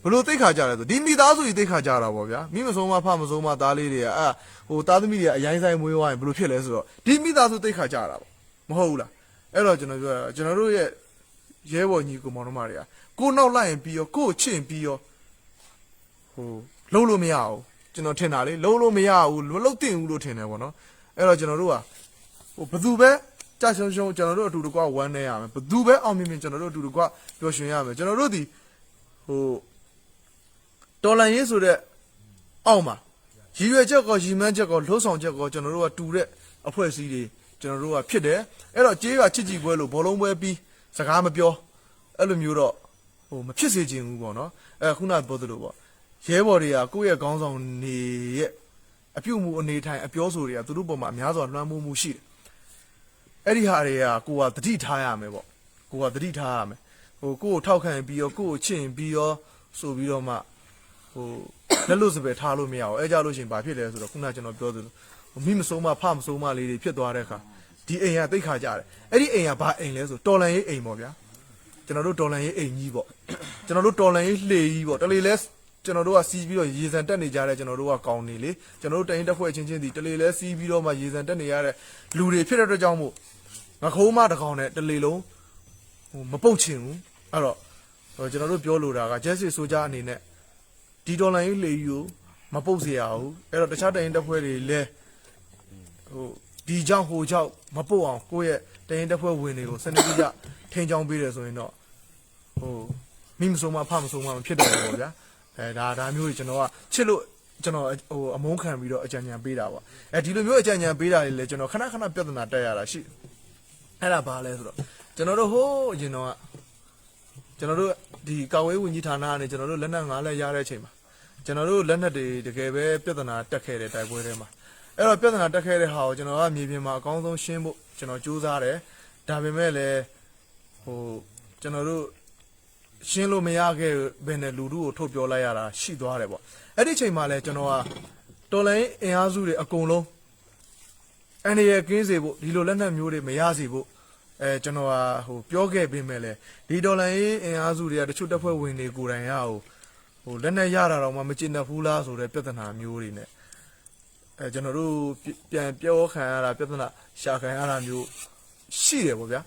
ဘလို့သိခါကြလဲဆိုဒီမိသားစုကြီးသိခါကြတာပေါ့ဗျာမိမဆုံးမဖမဆုံးမသားလေးတွေကအာဟိုသားသမီးတွေကအရင်ဆိုင်မွေးသွားရင်ဘလို့ဖြစ်လဲဆိုတော့ဒီမိသားစုသိခါကြတာပေါ့မဟုတ်ဘူးလားအဲ့တော့ကျွန်တော်ပြောတာကျွန်တော်တို့ရဲ့ရဲဘော်ညီကိုမောင်နှမတွေကကိုနောက်လိုက်ရင်ပြီးရောကိုချင့်ပြီးရောဟိုလုံးလို့မရဘူးကျွန်တော်ထင်တာလေလုံးလို့မရဘူးမလုံးတင်ဘူးလို့ထင်တယ်ပေါ့နော်အဲ့တော့ကျွန်တော်တို့ကဟိုဘသူပဲကြာရှုံရှုံကျွန်တော်တို့အတူတကွဝမ်းနေရမယ်ဘသူပဲအောင်မြင်မြင်ကျွန်တော်တို့အတူတကွပျော်ရွှင်ရမယ်ကျွန်တော်တို့ဒီဟို တော်လန်ရေးဆိုတဲ့အောက်မှာရည်ရွယ်ချက်ကောရည်မှန်းချက်ကောလှုပ်ဆောင်ချက်ကောကျွန်တော်တို့ကတူတဲ့အဖွဲ့အစည်းတွေကျွန်တော်တို့ကဖြစ်တယ်အဲ့တော့ကြေးကချစ်ကြည်ပွဲလို့ဘောလုံးပွဲပြီးစကားမပြောအဲ့လိုမျိုးတော့ဟိုမဖြစ်စေချင်ဘူးပေါ့နော်အဲခုနပြောသလိုပေါ့ရဲဘော်တွေကကိုယ့်ရဲ့ခေါင်းဆောင်နေရဲ့အပြုတ်မှုအနေထိုင်အပြောဆိုတွေကသူတို့ပေါ်မှာအများစွာလွှမ်းမိုးမှုရှိတယ်အဲ့ဒီဟာတွေကကိုကတတိထားရမယ်ပေါ့ကိုကတတိထားရမယ်ဟိုကိုယ့်ကိုထောက်ခံပြီးရောကိုယ့်ကိုချင့်ပြီးရောဆိုပြီးတော့မှ ဟိုလက်လို့စပယ်ထားလို့မရဘူးအဲကြလို့ရှိရင်ဘာဖြစ်လဲဆိုတော့ခုနကကျွန်တော်ပြောသလိုမိမဆုံးမဖမဆုံးမလေးတွေဖြစ်သွားတဲ့အခါဒီအိမ်ကတိတ်ခါကြတယ်အဲ့ဒီအိမ်ကဘာအိမ်လဲဆိုတော်လန်ရေးအိမ်ပေါ့ဗျာကျွန်တော်တို့ဒေါ်လာရေးအိမ်ကြီးပေါ့ကျွန်တော်တို့ဒေါ်လာရေးလှေကြီးပေါ့တလေလဲကျွန်တော်တို့ကစီးပြီးတော့ရေစံတက်နေကြတဲ့ကျွန်တော်တို့ကကောင်းနေလေကျွန်တော်တို့တိုင်းတက်ဖွဲ့ချင်းချင်းဒီတလေလဲစီးပြီးတော့မှရေစံတက်နေရတဲ့လူတွေဖြစ်တဲ့အတွက်ကြောင့်မို့ငခိုးမတစ်ကောင်နဲ့တလေလုံးဟိုမပုတ်ချင်ဘူးအဲ့တော့ဟိုကျွန်တော်တို့ပြောလိုတာက justice ဆိုကြအနေနဲ့ ဒီဒေါ်လာရေးလှေကြီးကိုမပုတ်စေရဘူးအဲ့တော့တခြားတိုင်းတက်ဖွဲ့တွေလဲဟိုဒီကြောင့်ဟိုကြောင့်မပုတ်အောင်ကိုယ့်ရဲ့တိုင်းတက်ဖွဲ့ဝင်တွေကိုစနစ်တကျထိန်းချောင်းပေးတယ်ဆိုရင်တော့ဟိုမိမဆုံးမဖမဆုံးမမဖြစ်တော့ဘူးပေါ့ဗျာအဲဒါဒါမျိုးကြီးကျွန်တော်ကချစ်လို့ကျွန်တော်ဟိုအမုန်းခံပြီးတော့အကြံဉာဏ်ပေးတာပေါ့အဲဒီလိုမျိုးအကြံဉာဏ်ပေးတာတွေလည်းကျွန်တော်ခဏခဏပြဿနာတက်ရတာရှိအဲ့ဒါဘာလဲဆိုတော့ကျွန်တော်တို့ဟိုးအရင်တော့ကကျွန်တော်တို့ ဒီကာဝေးဝင်ကြီးဌာနကနေကျွန်တော်တို့လက်နက်ငါးလက်ရတဲ့အချိန်မှာကျွန်တော်တို့လက်နက်တွေတကယ်ပဲပြဿနာတက်ခဲ့တဲ့တိုက်ပွဲတွေမှာအဲ့တော့ပြဿနာတက်ခဲ့တဲ့ဟာကိုကျွန်တော်ကမြေပြင်မှာအကောင်းဆုံးရှင်းဖို့ကျွန်တော်စူးစမ်းတယ်ဒါပေမဲ့လည်းဟိုကျွန်တော်တို့ရှင်းလို့မရခဲ့ဘယ်နဲ့လူတို့ကိုထုတ်ပြောလိုက်ရတာရှိသွားတယ်ပေါ့အဲ့ဒီချိန်မှာလဲကျွန်တော်ကတော်လိုင်းအင်အားစုတွေအကုန်လုံးအန်ဒီရဲ့ကင်းစေဖို့ဒီလိုလက်နက်မျိုးတွေမရစေဖို့ အဲကျွန်တော်ကဟိုပြောခဲ့ပေးမယ်လေဒီတော်လိုင်းအင်အားစုတွေကတချို့တပ်ဖွဲ့ဝင်တွေကိုယ်တိုင်ရဟိုဟိုလက်နက်ရတာတော့မှမကျင်တတ်ဘူးလားဆိုတဲ့ပြဿနာမျိုးတွေ ਨੇ အဲကျွန်တော်တို့ပြန်ပြောခံရတာပြဿနာရှာခံရတာမျိုးရှိတယ်ပေါ့ဗျာ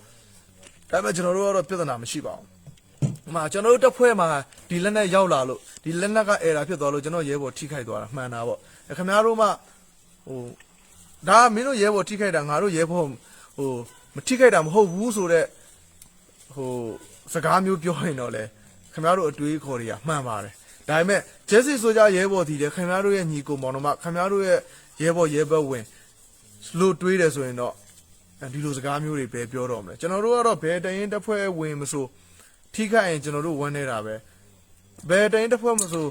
ဒါပေမဲ့ကျွန်တော်တို့ကတော့ပြဿနာမရှိပါဘူးအမကျွန်တော်တို့တက်ဖွဲ့မှာဒီလက်နဲ့ရောက်လာလို့ဒီလက်နက်ကအဲရာဖြစ်သွားလို့ကျွန်တော်ရဲဘော်ထိခိုက်သွားတာမှန်တာပေါ့အဲခင်ဗျားတို့မှဟိုဒါမင်းတို့ရဲဘော်ထိခိုက်တာငါတို့ရဲဘော်ဟို မထိခိုက်တာမဟုတ်ဘူးဆိုတော့ဟိုစကားမျိုးပြောရင်တော့လေခင်ဗျားတို့အတွေးခေါ်တွေကမှန်ပါတယ်ဒါပေမဲ့ဂျက်စီဆိုကြရဲဘော်ဒီလေခင်ဗျားတို့ရဲ့ညီကိုမောင်နှမခင်ဗျားတို့ရဲ့ရဲဘော်ရဲဘက်ဝင်လို့တွေးတယ်ဆိုရင်တော့အဲဒီလိုစကားမျိုးတွေပဲပြောတော့မလဲကျွန်တော်တို့ကတော့ဘယ်တရင်တက်ဖွဲ့ဝင်မဆိုထိခိုက်ရင်ကျွန်တော်တို့ဝမ်းနေတာပဲဘယ်တိုင်းတစ်ဖွဲ့မဆို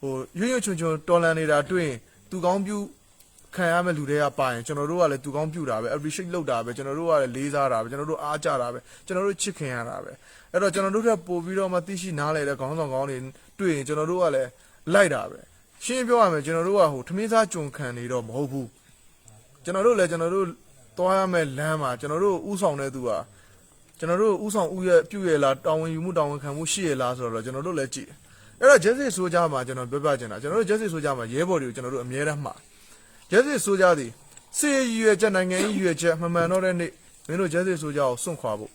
ဟိုရွရွချွန်ချွန်တော်လန်နေတာတွေ့ရင်သူကောင်းပြု ခံရမယ့်လူတွေကပါရင်ကျွန်တော်တို့ကလည်းသူကောင်းပြုတာပဲ appreciate လုပ်တာပဲကျွန်တော်တို့ကလည်းလေးစားတာပဲကျွန်တော်တို့အားကြတာပဲကျွန်တော်တို့ချစ်ခင်ရတာပဲအဲ့တော့ကျွန်တော်တို့ထပ်ပို့ပြီးတော့မှသိရှိနားလဲတဲ့ခေါင်းဆောင်ကောင်းတွေတွေ့ရင်ကျွန်တော်တို့ကလည်းလိုက်တာပဲရှင်းပြောရမယ်ကျွန်တော်တို့ကဟိုထမင်းစားကြုံခံနေတော့မဟုတ်ဘူးကျွန်တော်တို့လည်းကျွန်တော်တို့သွားရမယ့်လမ်းမှာကျွန်တော်တို့ဥဆောင်တဲ့သူကကျွန်တော်တို့ဥဆောင်ဥရဲ့ပြုရဲ့လားတာဝန်ယူမှုတာဝန်ခံမှုရှိရဲ့လားဆိုတော့ကျွန်တော်တို့လည်းကြည့်တယ်အဲ့တော့ Justice ဆိုကြမှာကျွန်တော်ပြောပြချင်တာကျွန်တော်တို့ Justice ဆိုကြမှာရဲဘော်တွေကိုကျွန်တော်တို့အမြဲတမ်းမှာ Justice ဆိုကြသည်စေရည်ရွယ်ချက်နိုင်ငံရေးရွယ်ချက်မမှန်တော့တဲ့နေ့မင်းတို့ Justice ဆိုကြအောင်စွန့်ခွာဖို့